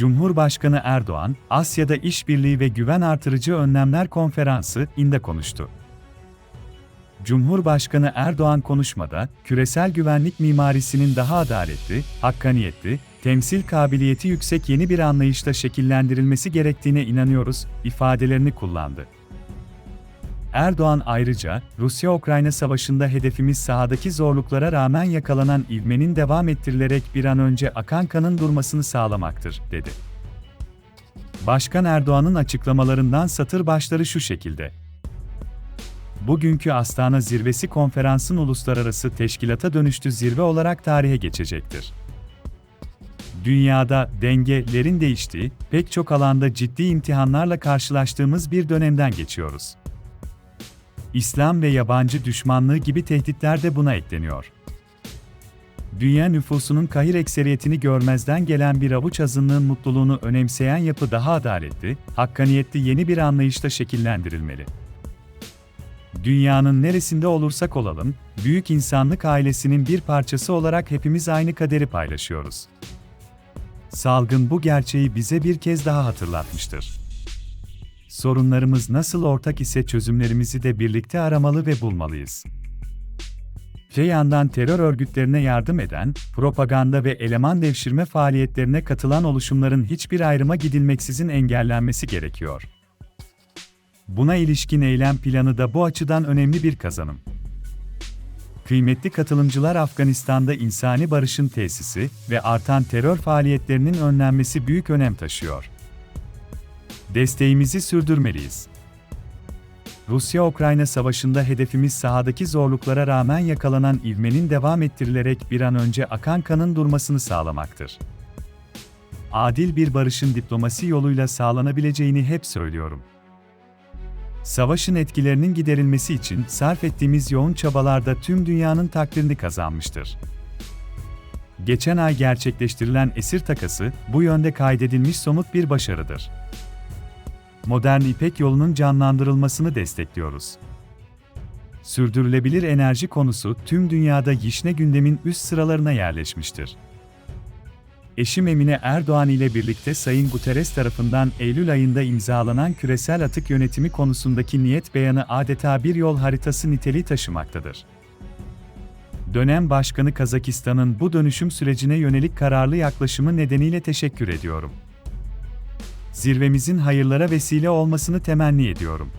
Cumhurbaşkanı Erdoğan, Asya'da İşbirliği ve Güven Artırıcı Önlemler Konferansı inde konuştu. Cumhurbaşkanı Erdoğan konuşmada, küresel güvenlik mimarisinin daha adaletli, hakkaniyetli, temsil kabiliyeti yüksek yeni bir anlayışla şekillendirilmesi gerektiğine inanıyoruz ifadelerini kullandı. Erdoğan ayrıca, Rusya-Ukrayna savaşında hedefimiz sahadaki zorluklara rağmen yakalanan ivmenin devam ettirilerek bir an önce akan kanın durmasını sağlamaktır, dedi. Başkan Erdoğan'ın açıklamalarından satır başları şu şekilde. Bugünkü Astana Zirvesi konferansın uluslararası teşkilata dönüştü zirve olarak tarihe geçecektir. Dünyada dengelerin değiştiği, pek çok alanda ciddi imtihanlarla karşılaştığımız bir dönemden geçiyoruz. İslam ve yabancı düşmanlığı gibi tehditler de buna ekleniyor. Dünya nüfusunun kahir ekseriyetini görmezden gelen bir avuç azınlığın mutluluğunu önemseyen yapı daha adaletli, hakkaniyetli yeni bir anlayışla şekillendirilmeli. Dünyanın neresinde olursak olalım, büyük insanlık ailesinin bir parçası olarak hepimiz aynı kaderi paylaşıyoruz. Salgın bu gerçeği bize bir kez daha hatırlatmıştır. Sorunlarımız nasıl ortak ise çözümlerimizi de birlikte aramalı ve bulmalıyız. Öte yandan terör örgütlerine yardım eden, propaganda ve eleman devşirme faaliyetlerine katılan oluşumların hiçbir ayrıma gidilmeksizin engellenmesi gerekiyor. Buna ilişkin eylem planı da bu açıdan önemli bir kazanım. Kıymetli katılımcılar Afganistan'da insani barışın tesisi ve artan terör faaliyetlerinin önlenmesi büyük önem taşıyor. Desteğimizi sürdürmeliyiz. Rusya-Ukrayna savaşında hedefimiz sahadaki zorluklara rağmen yakalanan ivmenin devam ettirilerek bir an önce akan kanın durmasını sağlamaktır. Adil bir barışın diplomasi yoluyla sağlanabileceğini hep söylüyorum. Savaşın etkilerinin giderilmesi için sarf ettiğimiz yoğun çabalarda tüm dünyanın takdirini kazanmıştır. Geçen ay gerçekleştirilen esir takası, bu yönde kaydedilmiş somut bir başarıdır. Modern İpek yolunun canlandırılmasını destekliyoruz. Sürdürülebilir enerji konusu tüm dünyada Yişne gündemin üst sıralarına yerleşmiştir. Eşim Emine Erdoğan ile birlikte Sayın Guterres tarafından Eylül ayında imzalanan küresel atık yönetimi konusundaki niyet beyanı adeta bir yol haritası niteliği taşımaktadır. Dönem Başkanı Kazakistan'ın bu dönüşüm sürecine yönelik kararlı yaklaşımı nedeniyle teşekkür ediyorum. Zirvemizin hayırlara vesile olmasını temenni ediyorum.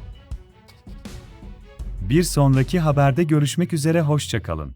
Bir sonraki haberde görüşmek üzere hoşçakalın.